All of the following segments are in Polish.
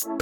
Czołem,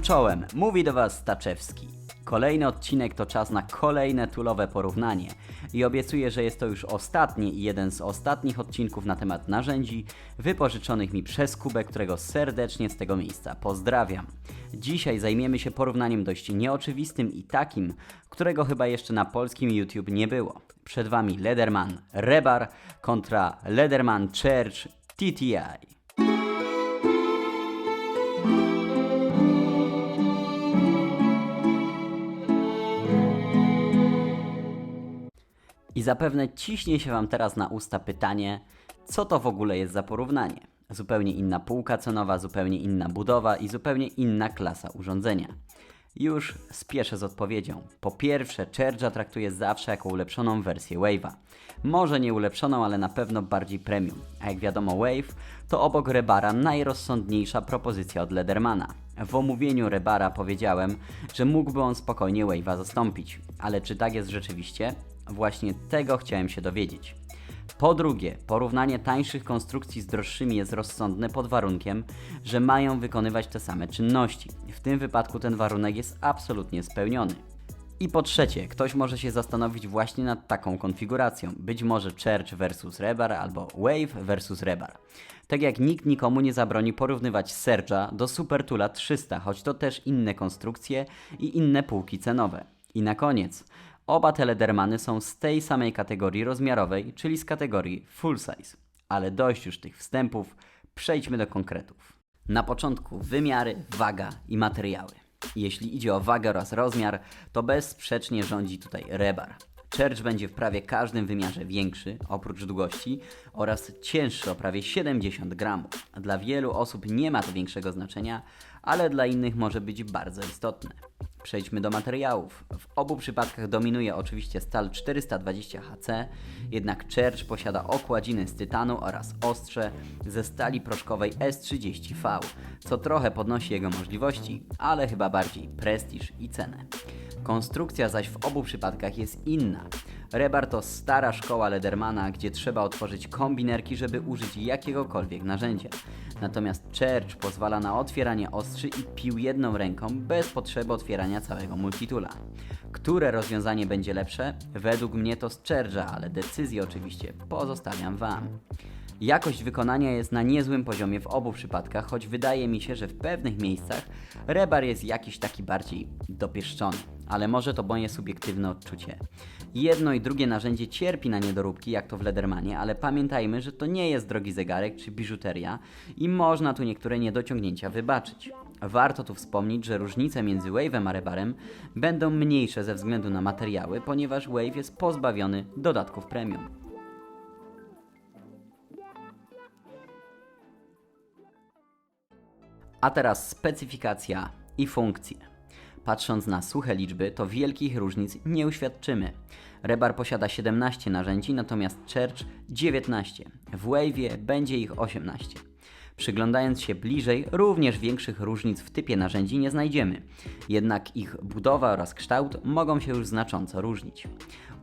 czołem, mówi do Was Staczewski. Kolejny odcinek to czas na kolejne tulowe porównanie i obiecuję, że jest to już ostatni i jeden z ostatnich odcinków na temat narzędzi wypożyczonych mi przez Kubę, którego serdecznie z tego miejsca pozdrawiam. Dzisiaj zajmiemy się porównaniem dość nieoczywistym i takim, którego chyba jeszcze na polskim YouTube nie było. Przed Wami Lederman Rebar kontra Lederman Church TTI. I zapewne ciśnie się Wam teraz na usta pytanie, co to w ogóle jest za porównanie? Zupełnie inna półka cenowa, zupełnie inna budowa i zupełnie inna klasa urządzenia. Już spieszę z odpowiedzią. Po pierwsze, Charge'a traktuję zawsze jako ulepszoną wersję Wave'a. Może nie ulepszoną, ale na pewno bardziej premium. A jak wiadomo, Wave to obok Rebara najrozsądniejsza propozycja od Ledermana. W omówieniu Rebara powiedziałem, że mógłby on spokojnie Wave'a zastąpić. Ale czy tak jest rzeczywiście? Właśnie tego chciałem się dowiedzieć. Po drugie, porównanie tańszych konstrukcji z droższymi jest rozsądne pod warunkiem, że mają wykonywać te same czynności. W tym wypadku ten warunek jest absolutnie spełniony. I po trzecie, ktoś może się zastanowić właśnie nad taką konfiguracją. Być może Church versus Rebar albo Wave versus Rebar. Tak jak nikt nikomu nie zabroni porównywać Serge'a do Supertula 300, choć to też inne konstrukcje i inne półki cenowe. I na koniec, Oba te Ledermany są z tej samej kategorii rozmiarowej, czyli z kategorii full size. Ale dość już tych wstępów, przejdźmy do konkretów. Na początku wymiary, waga i materiały. Jeśli idzie o wagę oraz rozmiar, to bezsprzecznie rządzi tutaj Rebar. Church będzie w prawie każdym wymiarze większy, oprócz długości, oraz cięższy o prawie 70 gramów. Dla wielu osób nie ma to większego znaczenia, ale dla innych może być bardzo istotne. Przejdźmy do materiałów. W obu przypadkach dominuje oczywiście stal 420 HC, jednak Church posiada okładziny z tytanu oraz ostrze ze stali proszkowej S30V, co trochę podnosi jego możliwości, ale chyba bardziej prestiż i cenę. Konstrukcja zaś w obu przypadkach jest inna. Rebar to stara szkoła Ledermana, gdzie trzeba otworzyć kombinerki, żeby użyć jakiegokolwiek narzędzia. Natomiast Church pozwala na otwieranie ostrzy i pił jedną ręką bez potrzeby otwierania całego multitula. Które rozwiązanie będzie lepsze? Według mnie to z Churcha, ale decyzję oczywiście pozostawiam Wam. Jakość wykonania jest na niezłym poziomie w obu przypadkach, choć wydaje mi się, że w pewnych miejscach rebar jest jakiś taki bardziej dopieszczony, ale może to moje subiektywne odczucie. Jedno i drugie narzędzie cierpi na niedoróbki, jak to w Ledermanie, ale pamiętajmy, że to nie jest drogi zegarek czy biżuteria i można tu niektóre niedociągnięcia wybaczyć. Warto tu wspomnieć, że różnice między Wave'em a Rebarem będą mniejsze ze względu na materiały, ponieważ Wave jest pozbawiony dodatków premium. A teraz specyfikacja i funkcje. Patrząc na suche liczby, to wielkich różnic nie uświadczymy. Rebar posiada 17 narzędzi, natomiast Church 19. W Wave'ie będzie ich 18. Przyglądając się bliżej, również większych różnic w typie narzędzi nie znajdziemy, jednak ich budowa oraz kształt mogą się już znacząco różnić.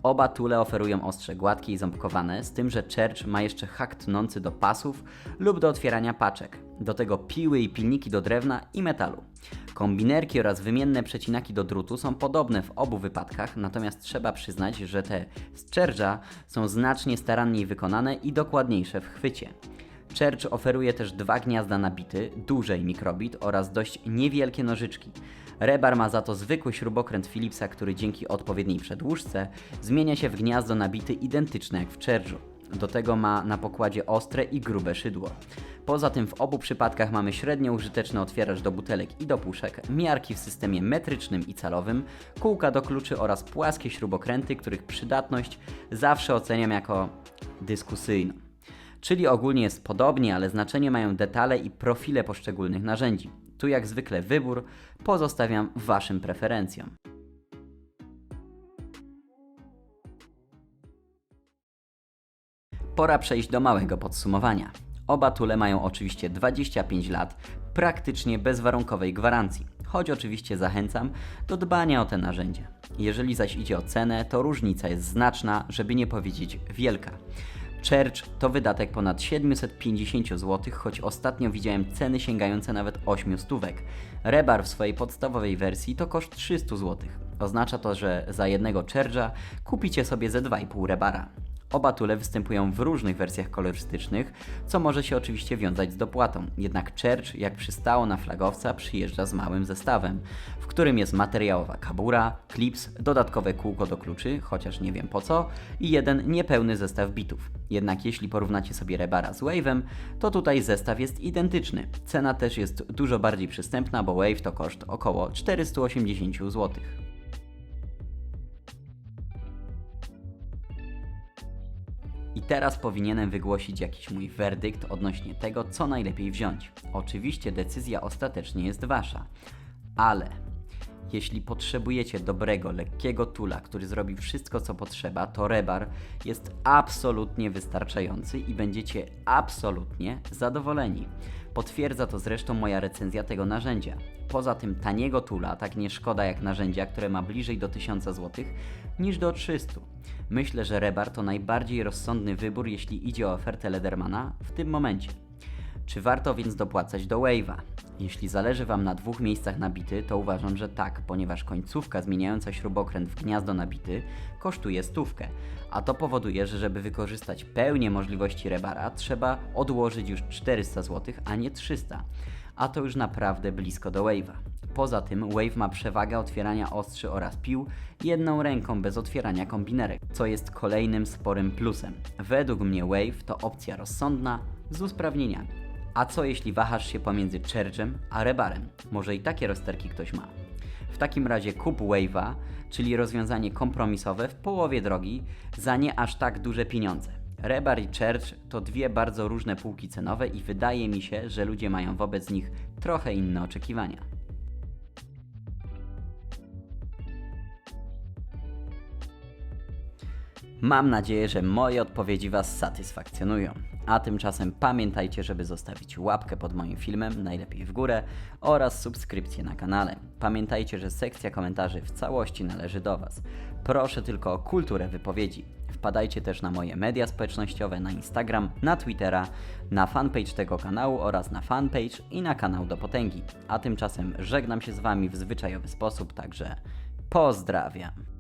Oba tule oferują ostrze gładkie i ząbkowane, z tym, że Church ma jeszcze hak tnący do pasów lub do otwierania paczek. Do tego piły i pilniki do drewna i metalu. Kombinerki oraz wymienne przecinaki do drutu są podobne w obu wypadkach, natomiast trzeba przyznać, że te z są znacznie staranniej wykonane i dokładniejsze w chwycie. Church oferuje też dwa gniazda nabity, dużej mikrobit oraz dość niewielkie nożyczki. Rebar ma za to zwykły śrubokręt Philipsa, który dzięki odpowiedniej przedłużce zmienia się w gniazdo nabity identyczne jak w Churchu. Do tego ma na pokładzie ostre i grube szydło. Poza tym w obu przypadkach mamy średnio użyteczny otwieracz do butelek i do puszek, miarki w systemie metrycznym i calowym, kółka do kluczy oraz płaskie śrubokręty, których przydatność zawsze oceniam jako dyskusyjną. Czyli ogólnie jest podobnie, ale znaczenie mają detale i profile poszczególnych narzędzi. Tu jak zwykle wybór pozostawiam Waszym preferencjom. Pora przejść do małego podsumowania. Oba tule mają oczywiście 25 lat, praktycznie bezwarunkowej gwarancji, choć oczywiście zachęcam do dbania o te narzędzia. Jeżeli zaś idzie o cenę, to różnica jest znaczna, żeby nie powiedzieć wielka. Church to wydatek ponad 750 zł, choć ostatnio widziałem ceny sięgające nawet 8 stówek. Rebar w swojej podstawowej wersji to koszt 300 zł. Oznacza to, że za jednego Charge'a kupicie sobie ze 2,5 Rebara. Oba tule występują w różnych wersjach kolorystycznych, co może się oczywiście wiązać z dopłatą. Jednak Church, jak przystało na flagowca, przyjeżdża z małym zestawem, w którym jest materiałowa kabura, klips, dodatkowe kółko do kluczy, chociaż nie wiem po co, i jeden niepełny zestaw bitów. Jednak jeśli porównacie sobie Rebara z Wave'em, to tutaj zestaw jest identyczny. Cena też jest dużo bardziej przystępna, bo Wave to koszt około 480 zł. I teraz powinienem wygłosić jakiś mój werdykt odnośnie tego, co najlepiej wziąć. Oczywiście decyzja ostatecznie jest wasza, ale jeśli potrzebujecie dobrego, lekkiego tula, który zrobi wszystko, co potrzeba, to Rebar jest absolutnie wystarczający i będziecie absolutnie zadowoleni. Potwierdza to zresztą moja recenzja tego narzędzia. Poza tym taniego tula tak nie szkoda jak narzędzia, które ma bliżej do 1000 zł niż do 300. Myślę, że Rebar to najbardziej rozsądny wybór, jeśli idzie o ofertę Ledermana w tym momencie. Czy warto więc dopłacać do Wave'a? Jeśli zależy Wam na dwóch miejscach nabity, to uważam, że tak, ponieważ końcówka zmieniająca śrubokręt w gniazdo nabity kosztuje stówkę, a to powoduje, że żeby wykorzystać pełnię możliwości Rebara, trzeba odłożyć już 400 zł, a nie 300, a to już naprawdę blisko do Wave'a. Poza tym Wave ma przewagę otwierania ostrzy oraz pił jedną ręką bez otwierania kombinerek, co jest kolejnym sporym plusem. Według mnie Wave to opcja rozsądna z usprawnieniami. A co jeśli wahasz się pomiędzy Churchem a Rebarem? Może i takie rozterki ktoś ma. W takim razie kup Wave'a, czyli rozwiązanie kompromisowe w połowie drogi za nie aż tak duże pieniądze. Rebar i Church to dwie bardzo różne półki cenowe i wydaje mi się, że ludzie mają wobec nich trochę inne oczekiwania. Mam nadzieję, że moje odpowiedzi Was satysfakcjonują. A tymczasem pamiętajcie, żeby zostawić łapkę pod moim filmem, najlepiej w górę, oraz subskrypcję na kanale. Pamiętajcie, że sekcja komentarzy w całości należy do Was. Proszę tylko o kulturę wypowiedzi. Wpadajcie też na moje media społecznościowe, na Instagram, na Twittera, na fanpage tego kanału oraz na fanpage i na kanał do potęgi. A tymczasem żegnam się z Wami w zwyczajowy sposób, także pozdrawiam.